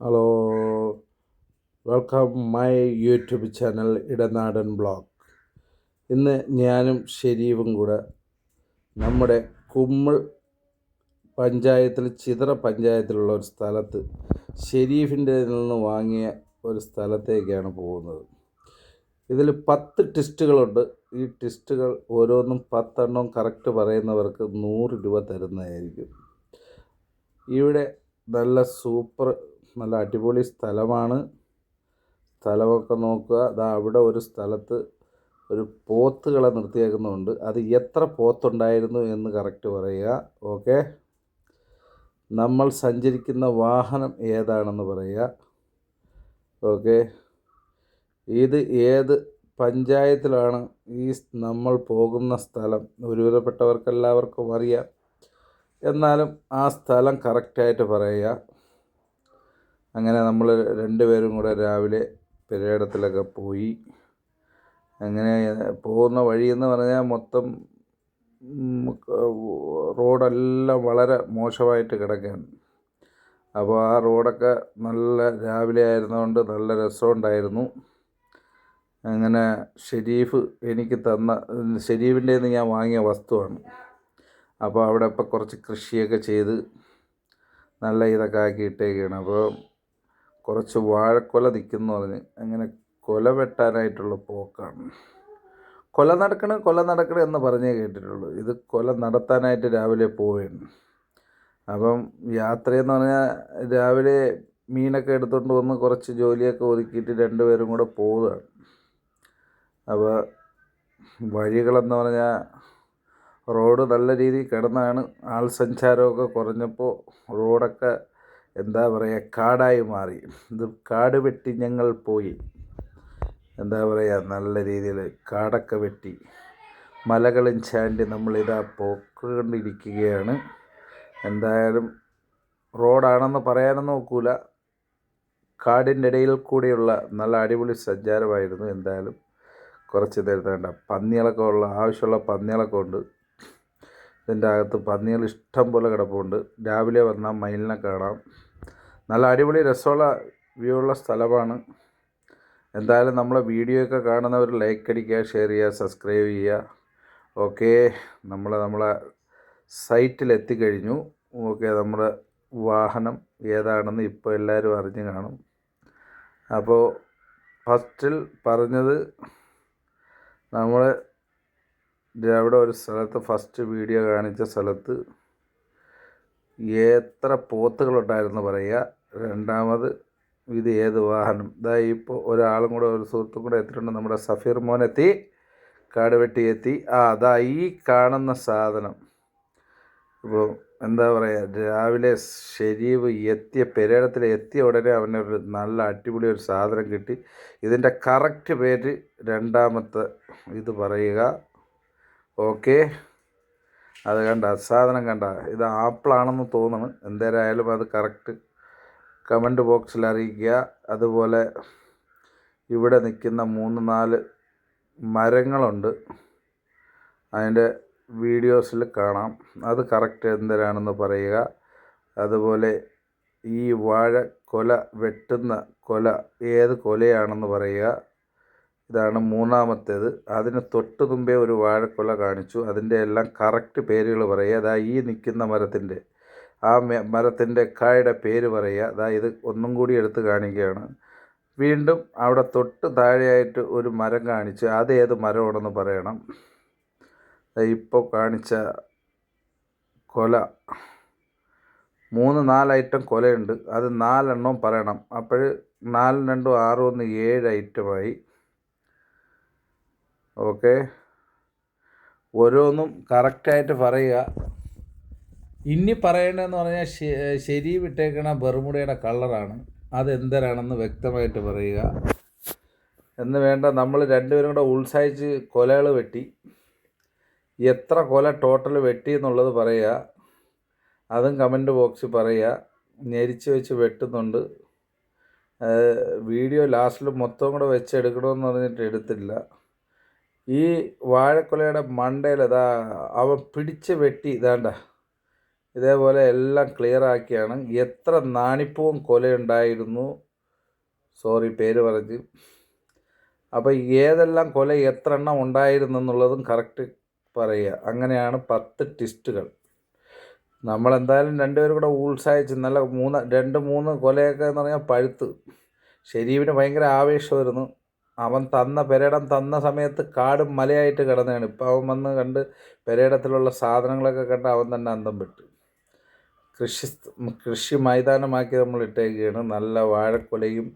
Hello welcome my YouTube channel Idanadan blog ഇന്ന് ഞാനും ഷെരീഫും കൂടെ നമ്മുടെ കുമ്മിൾ പഞ്ചായത്തിൽ ചിതറ പഞ്ചായത്തിലുള്ള ഒരു സ്ഥലത്ത് ഷെരീഫിന്റെ നിന്ന് വാങ്ങിയ ഒരു സ്ഥലത്തേക്കാണ് പോകുന്നത്. ഇതിൽ പത്ത് ടെസ്റ്റുകളുണ്ട്. ഈ ടെസ്റ്റുകൾ ഓരോന്നും പത്തെണ്ണം കറക്റ്റ് പറയുന്നവർക്ക് നൂറ് രൂപ തരുന്നതായിരിക്കും. ഇവിടെ നല്ല സൂപ്പർ നല്ല അടിപൊളി സ്ഥലമാണ്. സ്ഥലമൊക്കെ നോക്കുക. അതാ അവിടെ ഒരു സ്ഥലത്ത് ഒരു പോത്തുകളെ നിർത്തിയേക്കുന്നുണ്ട്. അത് എത്ര പോത്തുണ്ടായിരുന്നു എന്ന് കറക്റ്റ് പറയുക. ഓക്കെ. നമ്മൾ സഞ്ചരിക്കുന്ന വാഹനം ഏതാണെന്ന് പറയുക. ഓക്കെ. ഇത് ഏത് പഞ്ചായത്തിലാണ് ഈ നമ്മൾ പോകുന്ന സ്ഥലം? ഒരുവിധപ്പെട്ടവർക്കെല്ലാവർക്കും അറിയാം. എന്നാലും ആ സ്ഥലം കറക്റ്റായിട്ട് പറയുക. അങ്ങനെ നമ്മൾ രണ്ടുപേരും കൂടെ രാവിലെ പെരയിടത്തിലൊക്കെ പോയി. അങ്ങനെ പോകുന്ന വഴിയെന്ന് പറഞ്ഞാൽ മൊത്തം റോഡെല്ലാം വളരെ മോശമായിട്ട് കിടക്കുകയാണ്. അപ്പോൾ ആ റോഡൊക്കെ നല്ല രാവിലെ ആയിരുന്നതുകൊണ്ട് നല്ല രസമുണ്ടായിരുന്നു. അങ്ങനെ ഷെരീഫ് എനിക്ക് തന്ന ഷെരീഫിന്റെ നിന്ന് ഞാൻ വാങ്ങിയ വസ്തുവാണ്. അപ്പോൾ അവിടെ ഇപ്പോൾ കുറച്ച് കൃഷിയൊക്കെ ചെയ്ത് നല്ല ഇതൊക്കെ ആക്കി അപ്പോൾ കുറച്ച് വാഴക്കൊല നിൽക്കുന്നു പറഞ്ഞ് അങ്ങനെ കൊല വെട്ടാനായിട്ടുള്ള പോക്കാണ്. കൊല നടക്കണം കൊല നടക്കണം എന്ന് പറഞ്ഞേ കേട്ടിട്ടുള്ളൂ. ഇത് കൊല നടത്താനായിട്ട് രാവിലെ പോവുകയാണ് അപ്പം യാത്രയെന്ന് പറഞ്ഞാൽ രാവിലെ മീനൊക്കെ എടുത്തുകൊണ്ട് വന്ന് കുറച്ച് ജോലിയൊക്കെ ഒതുക്കിയിട്ട് രണ്ടുപേരും കൂടെ പോവുകയാണ്. അപ്പോൾ വഴികളെന്ന് പറഞ്ഞാൽ റോഡ് നല്ല രീതിയിൽ കിടന്നാണ്. ആൾ സഞ്ചാരമൊക്കെ കുറഞ്ഞപ്പോൾ റോഡൊക്കെ എന്താ പറയുക കാടായി മാറി. ഇത് കാട് വെട്ടി ഞങ്ങൾ പോയി. എന്താ പറയുക നല്ല രീതിയിൽ കാടൊക്കെ വെട്ടി. മലകളും ചാണ്ടി നമ്മളിതാ പോക്കൊണ്ടിരിക്കുകയാണ്. എന്തായാലും റോഡാണെന്ന് പറയാനും നോക്കൂല കാടിന്റെ ഇടയിൽ കൂടെയുള്ള നല്ല അടിപൊളി സഞ്ചാരമായിരുന്നു. എന്തായാലും കുറച്ച് നേരത്തെ വേണ്ട പന്നികളൊക്കെ ഉള്ള ആവശ്യമുള്ള പന്നികളൊക്കെ ഉണ്ട്. ഇതിന്റെ അകത്ത് പന്നികൾ ഇഷ്ടം പോലെ കിടപ്പുണ്ട്. രാവിലെ വന്നാൽ മയിലിനെ കാണാം. നല്ല അടിപൊളി രസമുള്ള വ്യൂ ഉള്ള സ്ഥലമാണ്. എന്തായാലും നമ്മളെ വീഡിയോ ഒക്കെ കാണുന്നവർ ലൈക്ക് അടിക്കുക ഷെയർ ചെയ്യുക സബ്സ്ക്രൈബ് ചെയ്യുക. ഓക്കെ നമ്മൾ നമ്മളെ സൈറ്റിൽ എത്തിക്കഴിഞ്ഞു. ഓക്കെ നമ്മുടെ വാഹനം ഏതാണെന്ന് ഇപ്പോൾ എല്ലാവരും അറിഞ്ഞു കാണും. അപ്പോൾ ഫസ്റ്റിൽ പറഞ്ഞത് നമ്മൾ അവിടെ ഒരു സ്ഥലത്ത് ഫസ്റ്റ് വീഡിയോ കാണിച്ച സ്ഥലത്ത് എത്ര പോത്തുകളുണ്ടായിരുന്നു പറയുക. രണ്ടാമത് ഇത് ഏത് വാഹനം? ഇതാ ഇപ്പോൾ ഒരാളും കൂടെ ഒരു സുഹൃത്തും കൂടെ എത്തിയിട്ടുണ്ട്. നമ്മുടെ സഫീർ മോനെത്തി കാടുവെട്ടി കാട് വെട്ടി എത്തി. ആ അതാ ഈ കാണുന്ന സാധനം. ഇപ്പോൾ എന്താ പറയുക രാവിലെ ഷെരീവ് എത്തിയ പെരേടത്തിൽ എത്തിയ ഉടനെ അവനൊരു നല്ല അടിപൊളി ഒരു സാധനം കിട്ടി. ഇതിന്റെ കറക്റ്റ് പേര് രണ്ടാമത്തെ ഇത് പറയുക. ഓക്കെ. അത് കണ്ട സാധനം കണ്ട ഇത് ആപ്പിളാണെന്ന് തോന്നുന്നു എന്തേരായാലും അത് കറക്റ്റ് കമന്റ് ബോക്സിൽ അറിയിക്കുക. അതുപോലെ ഇവിടെ നിൽക്കുന്ന മൂന്ന് നാല് മരങ്ങളുണ്ട്. അതിന്റെ വീഡിയോസിൽ കാണാം. അത് കറക്റ്റ് എന്തരാണെന്ന് പറയുക. അതുപോലെ ഈ വാഴ കൊല വെട്ടുന്ന കൊല ഏത് കൊലയാണെന്ന് പറയുക. ഇതാണ് മൂന്നാമത്തേത്. അതിന് തൊട്ട് മുമ്പേ ഒരു വാഴക്കുല കാണിച്ചു. അതിന്റെ എല്ലാം കറക്റ്റ് പേരുകൾ പറയുക. അതാ ഈ നിൽക്കുന്ന മരത്തിന്റെ ആ മരത്തിന്റെ കായുടെ പേര് പറയുക. അതാ ഇത് ഒന്നും കൂടി എടുത്ത് കാണിക്കുകയാണ്. വീണ്ടും അവിടെ തൊട്ട് താഴെയായിട്ട് ഒരു മരം കാണിച്ച് അത് ഏത് മരമാണെന്ന് പറയണം. ഇപ്പോൾ കാണിച്ച കൊല. മൂന്ന് നാല് ഐറ്റം കൊലയുണ്ട്. അത് നാലെണ്ണവും പറയണം. അപ്പോൾ നാലും രണ്ടും ആറും ഒന്ന് ഏഴ് ഐറ്റമായി ഓക്കെ. ഓരോന്നും കറക്റ്റായിട്ട് പറയുക. ഇനി പറയേണ്ടതെന്ന് പറഞ്ഞാൽ ശരി വിട്ടേക്കണ ബെർമുടയുടെ കളറാണ്. അതെന്തരാണെന്ന് വ്യക്തമായിട്ട് പറയുക. എന്ന് വേണ്ട നമ്മൾ രണ്ടുപേരും കൂടെ ഉത്സാഹിച്ച് കൊലകൾ വെട്ടി. എത്ര കൊല ടോട്ടൽ വെട്ടി എന്നുള്ളത് പറയുക. അതും കമന്റ് ബോക്സിൽ പറയുക. ഞെരിച്ച് വെച്ച് വെട്ടുന്നുണ്ട്. വീഡിയോ ലാസ്റ്റിൽ മൊത്തം കൂടെ വെച്ച് എടുക്കണമെന്ന് പറഞ്ഞിട്ട് എടുത്തില്ല. ഈ വാഴക്കൊലയുടെ മണ്ടയിൽ അതാ അവൻ പിടിച്ച് വെട്ടി ഇതാണ്ട. ഇതേപോലെ എല്ലാം ക്ലിയർ ആക്കിയാണ്. എത്ര നാണിപ്പവും കൊലയുണ്ടായിരുന്നു. സോറി പേര് പറഞ്ഞ്. അപ്പോൾ ഏതെല്ലാം കൊല എത്ര എണ്ണം ഉണ്ടായിരുന്നു എന്നുള്ളതും കറക്റ്റ് പറയുക. അങ്ങനെയാണ് പത്ത് ടിസ്റ്റുകൾ നമ്മളെന്തായാലും രണ്ടുപേരും കൂടെ ഉത്സാഹിച്ച് നല്ല മൂന്ന് രണ്ട് മൂന്ന് കൊലയൊക്കെ എന്ന് പറഞ്ഞാൽ പഴുത്ത്. ശരീരത്തിന് ഭയങ്കര ആവേശമായിരുന്നു. അവൻ തന്ന പെരേടം തന്ന സമയത്ത് കാടും മലയായിട്ട് കിടന്നതാണ് ഇപ്പം അവൻ വന്ന് കണ്ട് പെരേടത്തിലുള്ള സാധനങ്ങളൊക്കെ കണ്ട് അവൻ തന്നെ അന്തം വിട്ടു. കൃഷി കൃഷി മൈതാനമാക്കി നമ്മൾ ഇട്ടേക്കുകയാണ് നല്ല വാഴക്കൊലയും